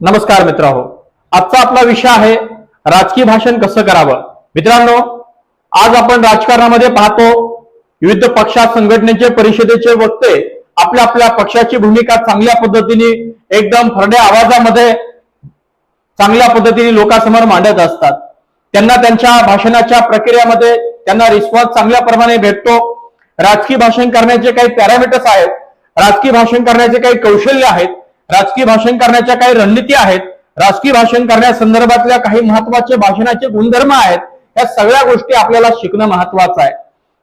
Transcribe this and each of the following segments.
नमस्कार मित्रांनो. आजचा आपला विषय आहे राजकीय भाषण कसं करावं? मित्रांनो आज आपण राजकारणामध्ये पाहतो विविध पक्षा संघटनेचे परिषदेचे वक्ते आपल्या आपल्या पक्षाची भूमिका चांगल्या पद्धतीने एकदम फरड्या आवाजामध्ये चांगल्या पद्धतीने लोकांसमोर मांडत असतात. त्यांना त्यांच्या भाषणाच्या प्रक्रियामध्ये त्यांना रिस्पॉन्स चांगल्या प्रमाणे भेटतो. राजकीय भाषण करण्याचे काही पॅरामीटर्स आहेत. राजकीय भाषण करण्याचे काही कौशल्य आहेत. राजकीय भाषण करण्याच्या काही रणनीती आहेत राजकीय भाषण करण्यासंदर्भातल्या काही महत्त्वाचे भाषणाचे गुणधर्म आहेत या सगळ्या गोष्टी आपल्याला शिकणं महत्वाचं आहे.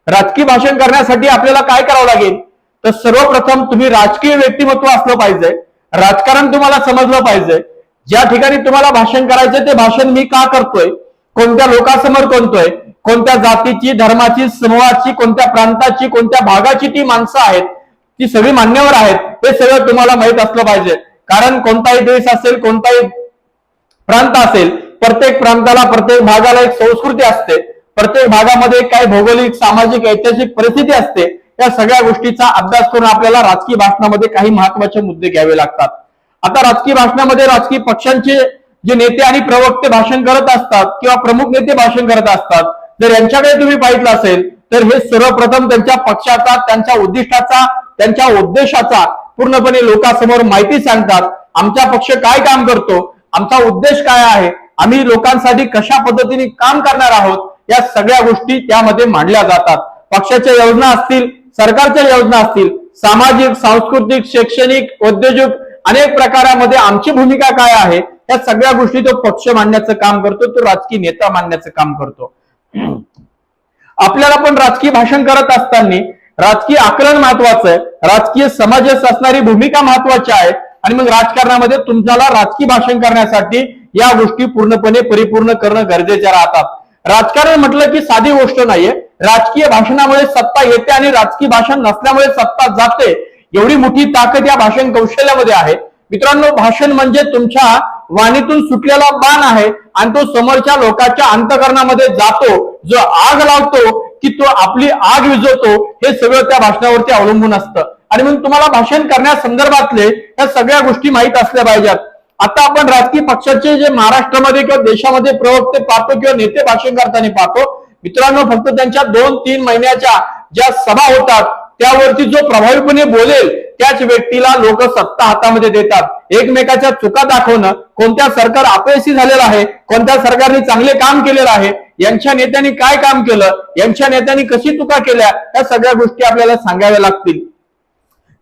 राजकीय भाषण करण्यासाठी आपल्याला काय करावं लागेल? तर सर्वप्रथम तुम्ही राजकीय व्यक्तिमत्व असलं पाहिजे राजकारण तुम्हाला समजलं पाहिजे. ज्या ठिकाणी तुम्हाला भाषण करायचं ते भाषण मी का करतोय? कोणत्या लोकांसमोर कोणतोय? कोणत्या जातीची धर्माची समूहाची कोणत्या प्रांताची कोणत्या भागाची ती माणसं आहेत ती सगळी मान्यवर आहेत हे सगळं तुम्हाला माहीत असलं पाहिजे. कारण कोणताही देश असेल कोणताही प्रांत असेल प्रत्येक प्रांताला प्रत्येक भागाला एक संस्कृती असते. प्रत्येक भागामध्ये काही भौगोलिक सामाजिक ऐतिहासिक परिस्थिती असते. या सगळ्या गोष्टीचा अभ्यास करून आपल्याला राजकीय भाषणामध्ये काही महत्त्वाचे मुद्दे घ्यावे लागतात. आता राजकीय भाषणामध्ये राजकीय पक्षांचे जे नेते आणि प्रवक्ते भाषण करत असतात किंवा प्रमुख नेते भाषण करत असतात जर यांच्याकडे तुम्ही पाहिलं असेल तर हे सर्वप्रथम त्यांच्या पक्षाचा त्यांच्या उद्दिष्टाचा त्यांच्या उद्देशाचा पूर्णपणे लोकांसमोर माहिती सांगतात आमचा पक्ष काय काम करतो आमचा उद्देश काय आहे आम्ही लोकांसाठी कशा पद्धतीने काम करणार आहोत या सगळ्या गोष्टी त्यामध्ये मांडल्या जातात. पक्षाच्या योजना असतील सरकारच्या योजना असतील सामाजिक सांस्कृतिक शैक्षणिक उद्योजक अनेक प्रकारामध्ये आमची भूमिका काय आहे या सगळ्या गोष्टी तो पक्ष मांडण्याचं काम करतो तो राजकीय नेता मांडण्याचं काम करतो. आपल्याला पण राजकीय भाषण करत असताना राजकीय आकलन महत्वाचं आहे. राजकीय समाजात असणारी भूमिका महत्वाची आहे. आणि मग राजकारणामध्ये तुम्हाला राजकीय भाषण करण्यासाठी या गोष्टी पूर्णपणे परिपूर्ण करणं गरजेच्या राहतात. राजकारण म्हटलं की साधी गोष्ट नाहीये. राजकीय भाषणामुळे सत्ता येते आणि राजकीय भाषण नसल्यामुळे सत्ता जाते. एवढी मोठी ताकद या भाषण कौशल्यामध्ये आहे. मित्रांनो भाषण म्हणजे तुमच्या वाणीतून सुटलेला बाण आहे आणि तो समोरच्या लोकांच्या अंतकरणामध्ये जातो. जो आग लावतो की तो आपली आग विझवतो हे सगळं त्या भाषणावरती अवलंबून असतं. आणि मग तुम्हाला भाषण करण्यासंदर्भातले या सगळ्या गोष्टी माहीत असल्या पाहिजेत. आता आपण राजकीय पक्षाचे जे महाराष्ट्रामध्ये किंवा देशामध्ये प्रवक्ते पाहतो किंवा नेते भाषण करताना पाहतो मित्रांनो फक्त त्यांच्या दोन तीन महिन्याच्या ज्या सभा होतात त्यावरती जो प्रभावीपणे बोलेल त्याच व्यक्तीला लोक सत्ता हातामध्ये देतात. एकमेकाच्या चुका दाखवणं कोणत्या सरकार अपयशी झालेलं आहे कोणत्या सरकारने चांगले काम केलेलं आहे यांच्या नेत्यांनी काय काम केलं? यांच्या नेत्यांनी कशी चुका केल्या? या सगळ्या गोष्टी आपल्याला सांगाव्या लागतील.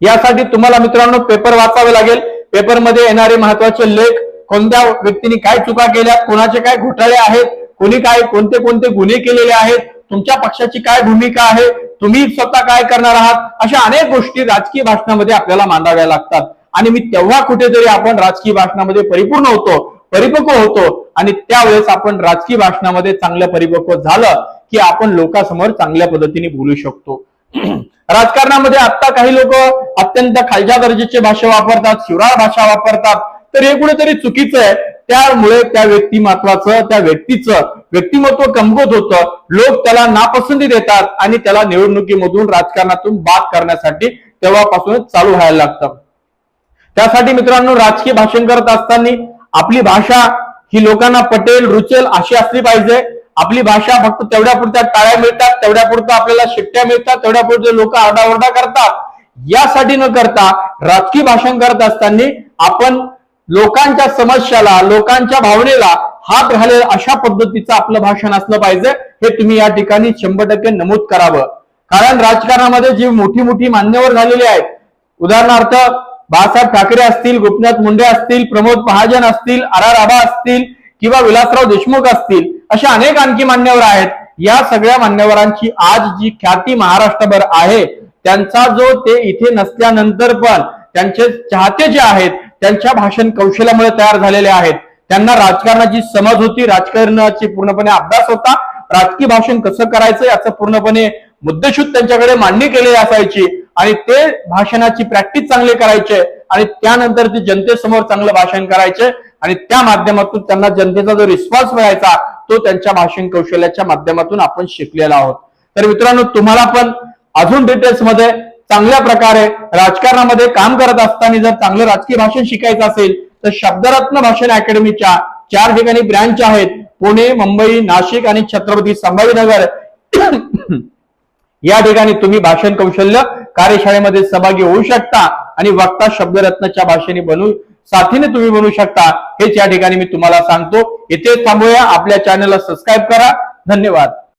यासाठी तुम्हाला मित्रांनो पेपर वाचावे लागेल. पेपरमध्ये येणारे महत्त्वाचे लेख कोणत्या व्यक्तीने काय चुका केल्या कोणाचे काय घोटाळे आहेत कोणी काय कोणते कोणते गुन्हे केलेले आहेत तुमच्या पक्षाची काय भूमिका आहे तुम्ही स्वतः काय करणार आहात अशा अनेक गोष्टी राजकीय भाषणामध्ये आपल्याला मांडाव्या लागतात. आणि मी तेव्हा कुठेतरी आपण राजकीय भाषणामध्ये परिपूर्ण होतो. परिपक्व होतो. आणि त्यावेळेस आपण राजकीय भाषणामध्ये चांगलं परिपक्व झालं की आपण लोकांसमोर चांगल्या पद्धतीने बोलू शकतो. राजकारणामध्ये आता काही लोक अत्यंत खालच्या दर्जाची भाषा वापरतात शिवराळ भाषा वापरतात. तर हे कुठेतरी चुकीचं आहे. त्यामुळे त्या व्यक्तिमत्वाचं त्या व्यक्तीचं व्यक्तिमत्व कमकुवत होतं. लोक त्याला नापसंती देतात आणि त्याला निवडणुकीमधून राजकारणातून बाद करण्यासाठी तेव्हापासूनच चालू व्हायला लागतं. त्यासाठी मित्रांनो राजकीय भाषण करत असताना आपली भाषा ही लोकांना पटेल रुचेल अशी असली पाहिजे. आपली भाषा फक्त तेवढ्या पुरत्या टाळ्या मिळतात तेवढ्या पुरतं आपल्याला शिट्ट्या मिळतात तेवढ्या पुरते लोक आरडाओरडा करतात. यासाठी न करता राजकीय भाषण करत असताना आपण लोकांच्या समस्याला लोकांच्या भावनेला हात घालेल अशा पद्धतीचं आपलं भाषण असलं पाहिजे. हे तुम्ही या ठिकाणी शंभर टक्के नमूद करावं. कारण राजकारणामध्ये जी मोठी मोठी मान्यवर झालेली आहेत. उदाहरणार्थ बाळासाहेब ठाकरे असतील गोपीनाथ मुंडे असतील प्रमोद महाजन असतील आर आर आबा असतील किंवा विलासराव देशमुख असतील अशा अनेक आणखी मान्यवर आहेत. या सगळ्या मान्यवरांची आज जी ख्याती महाराष्ट्रभर आहे त्यांचा जो ते इथे नसल्यानंतर पण त्यांचे चाहते जे आहेत त्यांच्या भाषण कौशल्यामुळे तयार झालेले आहेत. त्यांना राजकारणाची समज होती राजकारणाची पूर्णपणे अभ्यास होता. राजकीय भाषण कसं करायचं याचं पूर्णपणे मुद्देशूद त्यांच्याकडे मांडणी केलेली असायची. आणि ते भाषणाची प्रॅक्टिस चांगली करायचे आणि त्यानंतर ते जनतेसमोर चांगलं भाषण करायचे आणि त्या माध्यमातून त्यांना जनतेचा जो रिस्पॉन्स मिळायचा तो त्यांच्या भाषण कौशल्याच्या माध्यमातून आपण शिकलेला आहोत. तर मित्रांनो तुम्हाला पण अजून डिटेल्समध्ये चांगल्या प्रकारे राजकारणामध्ये काम करत असताना जर चांगलं राजकीय भाषण शिकायचं असेल तर शब्दरत्न भाषण अकॅडमीच्या चार ठिकाणी ब्रँच आहेत. पुणे मुंबई नाशिक आणि छत्रपती संभाजीनगर. या ठिकाणी तुम्ही भाषण कौशल्य कार्यशाळेमध्ये सहभागी होऊ शकता आणि वक्ता शब्दरत्नच्या भाषेने बनू साथीने तुम्ही बनू शकता. हेच या ठिकाणी मी तुम्हाला सांगतो. इथे थांबूया. आपल्या चॅनलला सबस्क्राईब करा. धन्यवाद.